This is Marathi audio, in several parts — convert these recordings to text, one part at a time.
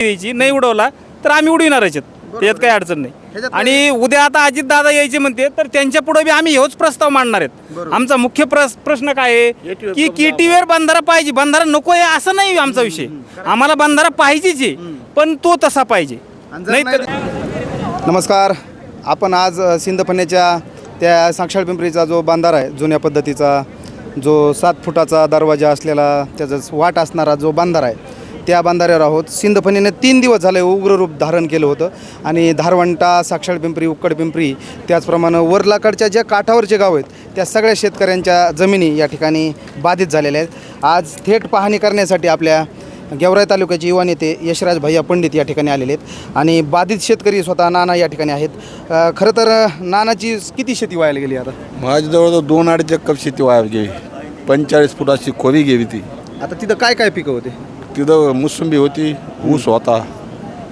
द्यायची नाही उडवला तर आम्ही उडविणारच आहेत त्याच्यात काही अडचण नाही. आणि उद्या आता अजित दादा यायचे म्हणते तर त्यांच्या पुढे बी आम्ही हेच प्रस्ताव मांडणार आहेत. आमचा मुख्य प्रश्न काय आहे? की केटीवेर बंधारा पाहिजे. बंधारा नको आहे असं नाही आमचा विषय. आम्हाला बंधारा पाहिजेच आहे पण तो तसा पाहिजे. नाही तर नमस्कार. आपण आज अ, सिंदफण्याच्या त्या साक्षाळ पिंपरीचा जो बांधारा आहे जुन्या पद्धतीचा जो सात फुटाचा दरवाजा असलेला त्याचा वाट असणारा जो बांधारा आहे त्या बांधाऱ्यावर आहोत. सिंदफणीने तीन दिवस झाले उग्र रूप धारण केलं होतं. आणि धारवंटा साक्षाळ पिंपरी उक्कड पिंपरी त्याचप्रमाणे वरलाकडच्या ज्या काठावरचे गाव आहेत त्या सगळ्या शेतकऱ्यांच्या जमिनी या ठिकाणी बाधित झालेल्या आहेत. आज थेट पाहणी करण्यासाठी आपल्या गेवराई तालुक्याचे युवा नेते यशराज भैया पंडित या ठिकाणी आलेले आहेत. आणि बाधित शेतकरी स्वतः नाना या ठिकाणी आहेत. अ, खरं तर नानाची किती शेती व्हायला गेली आता? माझी जवळजवळ दोन अडीच एकर शेती वाया गेली. पंचेचाळीस फुटाची खोली गेली ती. आता तिथं काय काय पिकं होते? तिथं मोसंबी होती ऊस होता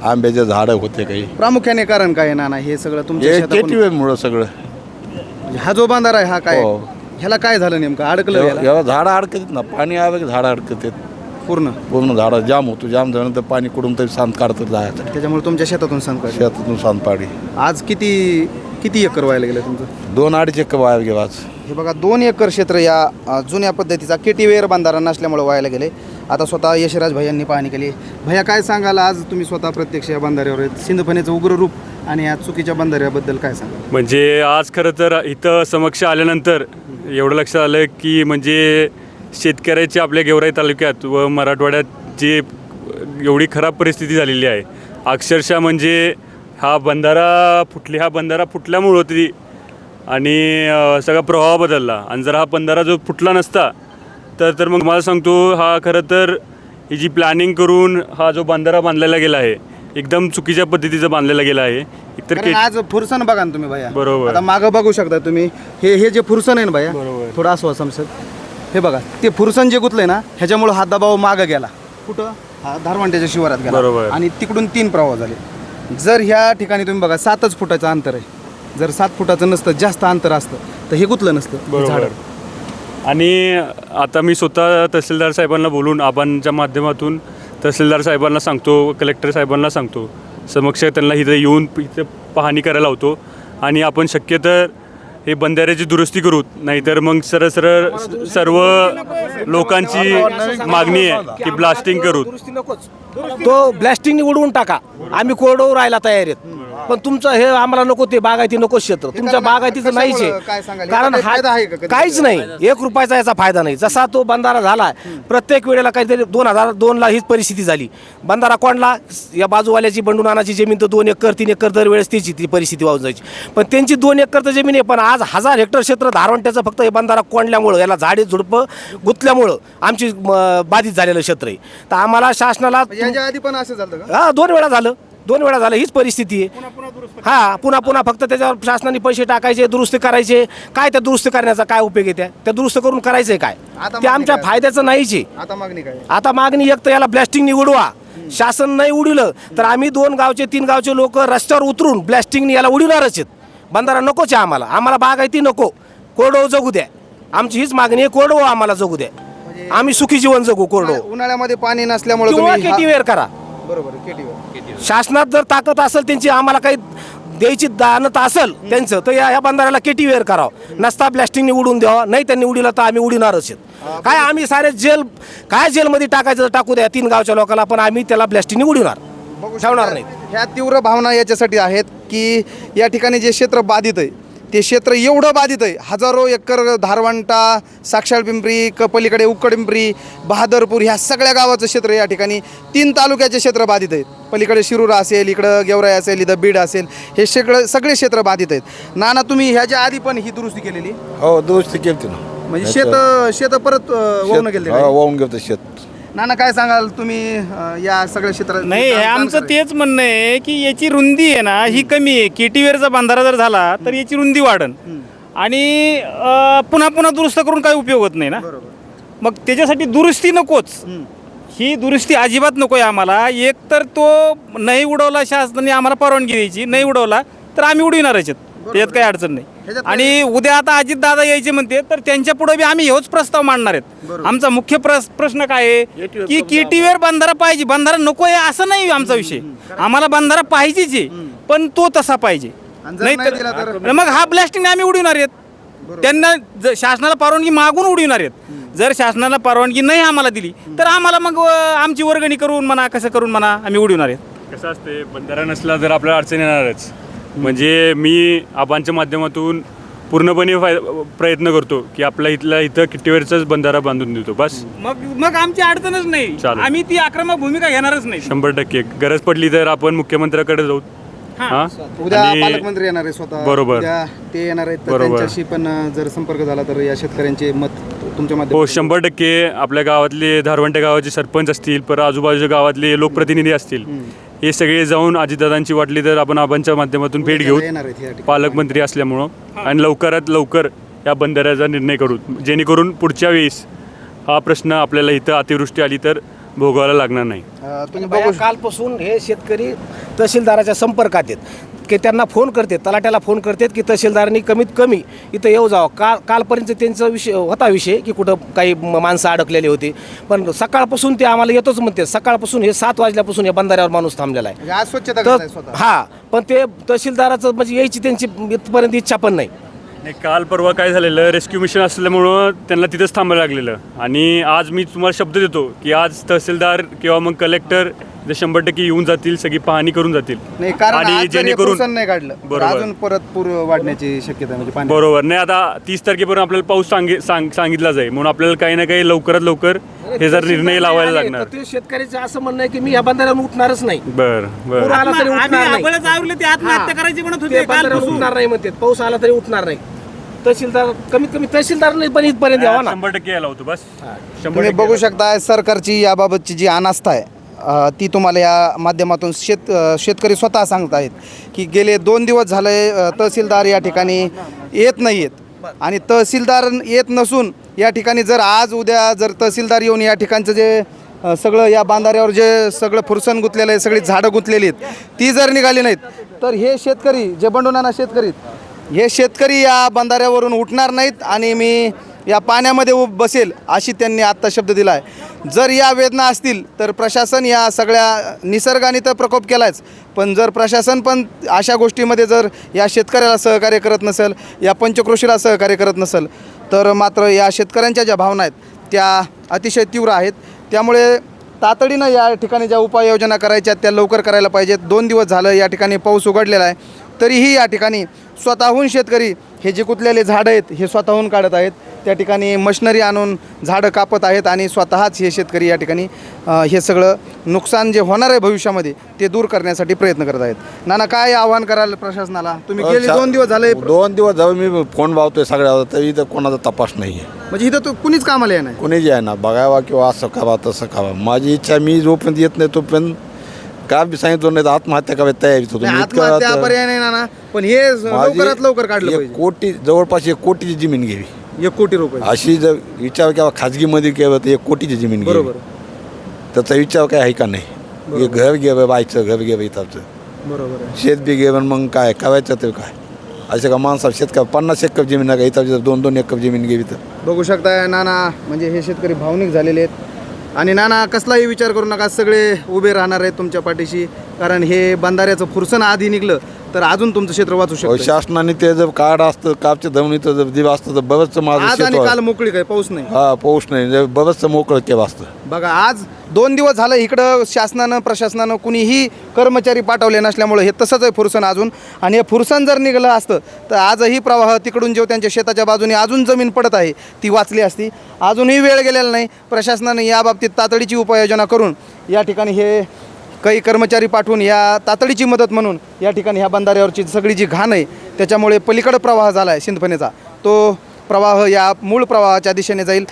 आंब्याचे झाडं होते काही. प्रामुख्याने कारण काय आहे नाना? हे सगळं तुमच्या हे शेतातून- केटीवेमुळं सगळं. हा जो बांधारा आहे हा काय? हो. ह्याला काय झालं नेमकं? अडकलं याला? एवढं झाडं अडकतात ना. पाणी आलं की झाडं अडकतात. पूर्ण? पूर्ण झाडं जाम होतो. जाम झाल्यानंतर पाणी कुठून तरी सांद काढत जायचं. त्याच्यामुळे तुमच्या शेतातून संकट शेतातून सांद पाडी आज किती किती एकर व्हायला गेलं तुमचं? दोन अडीच एकर वाया गेला आज. हे बघा दोन एकर क्षेत्र या अ, जुन्या पद्धतीचा केटीवेअर बांधारा नसल्यामुळे व्हायला गेले. आता स्वतः यशराज भैयांनी पाहणी केली. भैया काय सांगाल? आज तुम्ही स्वतः प्रत्यक्ष या बंधाऱ्यावर आहेत. सिंधफणीचं उग्र रूप आणि या चुकीच्या बंधाऱ्याबद्दल काय सांगाल? म्हणजे आज खरं तर इथं समक्ष आल्यानंतर एवढं लक्षात आलं की म्हणजे शेतकऱ्याची आपल्या गेवराई तालुक्यात व मराठवाड्यात जे एवढी खराब परिस्थिती झालेली आहे अक्षरशः म्हणजे हा बंधारा फुटली हा बंधारा फुटल्यामुळं होती आणि सगळा प्रवाह बदलला. आणि जर हा बंधारा जो फुटला नसता तर तर मग मला सांगतो हा खरं तर ही जी प्लॅनिंग करून हा जो बंधारा बांधलेला गेला आहे एकदम चुकीच्या पद्धतीचा बांधलेला गेला आहे. एकतर कारण के आज फुरसन बघा ना तुम्ही भैया. बरोबर. आता मागं बघू शकता तुम्ही. हे हे जे फुरसन आहे ना भैया बरोबर. थोडं असं समसत हे बघा ते फुरसन जे गुतलंय ना ह्याच्यामुळे हा दबाव मागं गेला. कुठं? हा धारवांट्याच्या शिवारात गेला. बरोबर. आणि तिकडून तीन प्रवाह झाले. जर ह्या ठिकाणी तुम्ही बघा सातच फुटाचं अंतर आहे. जर सात फुटाचं नसतं जास्त अंतर असतं तर हे गुतलं नसतं हे बरोबर. झाडं. आणि आता मी स्वतः तहसीलदार साहेबांना बोलून आबांच्या माध्यमातून तहसीलदार साहेबांना सांगतो कलेक्टर साहेबांना सांगतो समक्ष त्यांना इथं येऊन इथं पाहणी करायला होतो आणि आपण शक्य तर हे बंधाऱ्याची दुरुस्ती करू नाहीतर मग सरळ सरळ सर्व लोकांची मागणी आहे की ब्लास्टिंग करू. तो ब्लास्टिंग उडवून टाका. आम्ही कोरडवर राहायला तयार आहेत. पण तुमचं हे आम्हाला नको ते बागायती नको क्षेत्र. तुमच्या बागायतीचं नाहीच? काय आहे सांगाल? कारण याचा काही फायदा आहे का हा कधी? काहीच नाही. एक रुपयाचा याचा फायदा नाही. जसा तो बंधारा झाला प्रत्येक वेळेला काहीतरी दोन हजार दोनला हीच परिस्थिती झाली. बंधारा कोणला? या बाजूवाल्याची बंडून आणाची जमीन तर दोन एकर तीन एकर दरवेळेस त्याची ती परिस्थिती वाहून जायची. पण त्यांची दोन एकर तर जमीन आहे पण आज हजार हेक्टर क्षेत्र धारवंट्याचं फक्त हे बंधारा कोंडल्यामुळं याला झाडे झुडपं गुंतल्यामुळं आमची म, बाधित झालेलं क्षेत्र आहे. तर आम्हाला शासनाला याच्या आधी पण असं झालं का? हा दोन वेळा झालं. दोन वेळा झालं हीच परिस्थिती आहे. हा पुन्हा पुन्हा फक्त त्याच्यावर शासनाने पैसे टाकायचे दुरुस्ती करायचे. काय त्या दुरुस्ती करण्याचा काय उपयोग आहे त्या? त्या दुरुस्त करून करायचंय काय? ते आमच्या? फायद्याचं नाहीच आहे. आता मागणी काय? आहे? आता मागणी एक तर याला ब्लॅस्टिंगनी उडवा. शासन नाही उडवलं तर आम्ही दोन गावचे तीन गावचे लोक रस्त्यावर उतरून ब्लॅस्टिंगनी याला उडवणारच आहेत. बंधारा नकोच आहे आम्हाला. आम्हाला बागायती नको. कोरडो जगू द्या. आमची हीच मागणी आहे कोरडो आम्हाला जगू द्या. आम्ही सुखी जीवन जगू कोरडो उन्हाळ्यामध्ये पाणी नसल्यामुळे किंवा तुम्ही केटीवेअर करा? बरोबर शासनात जर ताकद असेल त्यांची आम्हाला काही द्यायची दानत असेल त्यांचं तर या या बंधाऱ्याला केटीवेअर करावं. नसता ब्लॅस्टिंगने उडून द्यावं नाही त्यांनी उडीला तर आम्ही उडीणारच आहेत. काय आम्ही सारे जेल काय जेलमध्ये टाकायचं तर टाकू द्या तीन गावच्या लोकांना पण आम्ही त्याला ब्लॅस्टिंगने उडवणार ठेवणार नाही ह्या तीव्र भावना याच्यासाठी आहेत की या ठिकाणी जे क्षेत्र बाधित आहे ते क्षेत्र एवढं बाधित आहे. हजारो एकर धारवंटा साक्षाळ पिंपरी क पलीकडे उक्कड पिंपरी बहादरपूर ह्या सगळ्या गावाचं क्षेत्र या ठिकाणी तीन तालुक्याचे क्षेत्र बाधित आहेत. पलीकडे शिरूर असेल इकडं गेवराई असेल इथं बीड असेल हे सगळं सगळे क्षेत्र बाधित आहेत. नाना तुम्ही ह्याच्या आधी पण ही दुरुस्ती केलेली? हो दुरुस्ती केली ना. म्हणजे शेत शेत परत वाहून गेले हो, वाहून गेलं शेत. नाना काय सांगाल तुम्ही अं, या सगळ्या क्षेत्रात? नाही हे आमचं तेच म्हणणं आहे की याची रुंदी आहे ना ही कमी आहे. केटीवेरचा बांधारा जर झाला तर याची रुंदी वाढन. आणि अं, पुन्हा पुन्हा दुरुस्त करून काही उपयोग होत नाही ना. मग त्याच्यासाठी दुरुस्ती नकोच. ही दुरुस्ती अजिबात नको आहे आम्हाला. एक तर तो नाही उडवला शासनाने आम्हाला परवानगी द्यायची नाही उडवला तर आम्ही उडविणारच आहेत. त्याच्यात काही अडचण नाही. आणि उद्या आता अजित दादा यायचे म्हणते तर त्यांच्या पुढे बी आम्ही हेच प्रस्ताव मांडणार आहेत. आमचा मुख्य प्रश्न काय आहे? की केटीवेर बंधारा पाहिजे. बंधारा नको आहे असं नाही आमचा विषय. आम्हाला बंधारा पाहिजेच आहे पण तो तसा पाहिजे. नाही दिला तर? तर मग हा ब्लास्टिंग आम्ही उडविणार आहेत. त्यांना शासनाला परवानगी मागून उडविणार आहेत. जर शासनाला परवानगी नाही आम्हाला दिली तर आम्हाला मग आमची वर्गणी करून म्हणा कसं करून म्हणा आम्ही उडविणार आहेत. कसं असते बंधारा नसला तर आपल्याला अडचण येणारच. म्हणजे मी आबांच्या माध्यमातून पूर्णपणे प्रयत्न करतो की आपल्या इथला इथं किट्टीवरचाच बंधारा बांधून देतो बस. मग मग आमची अडचणच नाही. चालेल. आम्ही ती आक्रमक भूमिका घेणारच नाही. शंभर टक्के. गरज पडली तर आपण मुख्यमंत्र्याकडे जाऊ. हां. उद्या आणि- पालकमंत्री येणार आहे स्वतः. बरोबर. उद्या ते येणार आहेत तर बरोबर. त्यांच्याशी पण अं, जर संपर्क झाला तर या शेतकऱ्यांचे मत तुमच्या हो माध्यमातून शंभर टक्के. आपल्या गावातले धारवंटे गावाचे सरपंच असतील पर आजूबाजूच्या गावातले लोकप्रतिनिधी असतील. हे सगळे जाऊन अजितदादांची वाटली तर आपण आबांच्या माध्यमातून भेट घेऊ. येणार आहेत या ठिकाणी. पालकमंत्री असल्यामुळं. आणि लवकरात लवकर या बंधाऱ्याचा निर्णय करू. जेणेकरून पुढच्या वेळेस हा प्रश्न आपल्याला इथं अतिवृष्टी आली तर भोगायला लागणार नाही. अं, तुम्ही बाया बघू कालपासून हे शेतकरी तहसीलदाराच्या संपर्कात आहेत. की त्यांना फोन करतात तलाट्याला फोन करतात की तहसीलदारांनी कमीत कमी इथं येऊ जावं. काल कालपर्यंत त्यांचा विषय होता विषय की कुठं काही माणसं अडकलेली होती. पण सकाळपासून ते आम्हाला येतोच म्हणते. सकाळपासून हे सात वाजल्यापासून या बंधाऱ्यावर माणूस थांबलेला आहे. म्हणजे स्वच्छता हा पण ते तहसीलदाराचं म्हणजे यायची त्यांची इथपर्यंत इच्छा पण नाही. नाही काल परवा काय झालेलं रेस्क्यू मिशन असल्यामुळं त्यांना तिथंच थांबायला लागलेलं. आणि आज मी तुम्हाला शब्द देतो की आज तहसीलदार किंवा मग कलेक्टर इथं शंभर टक्के येऊन जातील सगळी पाहणी करून जातील. नाही कारण आज जर हे जेणेकरून नाही काढलं. तर बरोबर. अजून परत पूर वाढण्याची शक्यता म्हणजे पाणी बरोबर. नाही आता तीस तारखेपर्यंत आपल्याला पाऊस सांगे सांग सांगितला जाईल म्हणून आपल्याला काही ना काही लवकरात लवकर हे जर निर्णय लावायला लागणार. ते शेतकऱ्याचं असं म्हणणं आहे की मी या बंधाऱ्यावर उठणारच नाही. बर बर. पूर आला तरी उठणार नाही. आपल्यालाच आवरले ते आत्महत्या करायची म्हणत ते होते बंधाऱ्यावर कालपासून. उठणार नाही म्हणते. पाऊस आला तरी उठणार नाही. तहसीलदार कमीत कमी तहसीलदार नाही पण इथपर्यंत यावा ना शंभर टक्के यायला होतो बस. शंभर तुम्ही टक्के बघू शकता सरकारची याबाबतची जी अनास्था आहे अ, ती तुम्हाला या माध्यमातून शेत अ, शेतकरी स्वतः सांगत आहेत की गेले दोन दिवस झाले अ, तहसीलदार या ठिकाणी येत नाही आहेत आणि तहसीलदार येत नसून या ठिकाणी जर आज उद्या जर तहसीलदार येऊन या ठिकाणचं जे सगळं या बांधाऱ्यावर जे सगळं फुरसन गुंतलेलं आहे सगळी झाडं गुंतलेली आहेत ती जर निघाली नाहीत तर हे शेतकरी जे बंडोनाना शेतकरी हे शेतकरी या बांधाऱ्यावरून उठणार नाहीत आणि मी या पाण्यामध्ये बसेल अशी त्यांनी आत्ता शब्द दिला आहे. जर या वेदना असतील तर प्रशासन या सगळ्या निसर्गाने तर प्रकोप केलाच पण जर प्रशासन पण अशा गोष्टीमध्ये जर या शेतकऱ्याला सहकार्य करत नसेल या पंचक्रोशीला सहकार्य करत नसेल तर मात्र या शेतकऱ्यांच्या ज्या भावना आहेत त्या अतिशय तीव्र आहेत. त्यामुळे तातडीनं या ठिकाणी ज्या उपाययोजना करायच्या आहेत त्या लवकर करायला पाहिजेत. दोन दिवस झालं या ठिकाणी पाऊस उघडलेला आहे. तरीही या ठिकाणी स्वतःहून शेतकरी हे जे कुतलेले झाडं आहेत हे स्वतःहून काढत आहेत. त्या ठिकाणी मशिनरी आणून झाडं कापत आहेत आणि स्वतःच हे शेतकरी या ठिकाणी हे सगळं नुकसान जे होणार आहे भविष्यामध्ये ते दूर करण्यासाठी प्रयत्न करत आहेत. नाना काय आव्हान कराल प्रशासनाला? तुम्ही गेले दोन दिवस झाले दोन दिवस झाले मी फोन लावतोय सगळ्या तरी इथं कोणाचा तपास नाही आहे म्हणजे इथं तो कुणीच कामाला येणार कोणी जे आहे ना बघावा किंवा असं खावा तसं खावा माझी इच्छा मी जोपर्यंत येत नाही तोपर्यंत काय सांगितलं नाही तर आत्महत्या करायची तयारीत होतो. पर्याय नाही नाना. पण हे माझी लवकरात लवकर काढलं एक पाहिजे. कोटी जवळपास एक कोटीची जमीन घ्यावी एक कोटी रुपये. अशी जर विचार केला खाजगीमध्ये केलं तर एक कोटीची जमीन घ्यावी बरोबर. त्याचा विचार काय आहे का नाही? एक घर घ्यावं बायचं घर घ्यावं इथं बरोबर आहे. शेत बी घ्यावं मग काय करायचं तर काय? असे का माणसा शेतकरी पन्नास एकर जमीन आहे का? इथं दोन दोन एकर जमीन घ्यावी तर. बघू शकताय नाना म्हणजे हे शेतकरी भावनिक झालेले आहेत. आणि नाना कसलाही विचार करू नका सगळे उभे राहणार आहेत तुमच्या पाठीशी. कारण हे बंधाऱ्याचं फुरसन आधी निघलं तर अजून तुमचं क्षेत्र वाचू शकतं शासनाने ते जर कार्ड असतं कापच्या धमनीचं जर दिलं असतं तर बरंच माझं आज आणि. काल मोकळी काय पाऊस नाही. हा पाऊस नाही. जर बरंच मोकळं केलं असतं. बघा आज दोन दिवस झालं इकडं शासनानं प्रशासनानं कुणीही कर्मचारी पाठवले नसल्यामुळे हे तसंच आहे फुरसन अजून. आणि हे फुरसन जर निघालं असतं तर आजही प्रवाह तिकडून जेव्हा त्यांच्या शेताच्या बाजूने अजून जमीन पडत आहे ती वाचली असती. अजूनही वेळ गेलेला नाही. प्रशासनाने याबाबतीत तातडीची उपाययोजना करून या ठिकाणी हे काही कर्मचारी पाठवून या तातडीची मदत म्हणून या ठिकाणी ह्या बंधाऱ्यावरची सगळी जी घाण आहे त्याच्यामुळे पलीकडं प्रवाह झाला आहे सिंधफणीचा तो प्रवाह या मूळ प्रवाहाच्या दिशेने जाईल.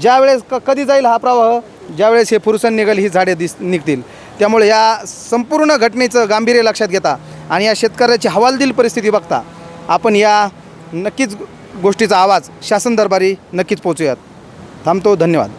ज्यावेळेस क कधी जाईल हा प्रवाह? ज्यावेळेस हे फुरसन निघेल ही झाडे दिस निघतील. त्यामुळे या संपूर्ण घटनेचं गांभीर्य लक्षात घेता आणि या शेतकऱ्याची हवालदिल परिस्थिती बघता आपण या नक्कीच गोष्टीचा आवाज शासन दरबारी नक्कीच पोचूयात थांबतो धन्यवाद.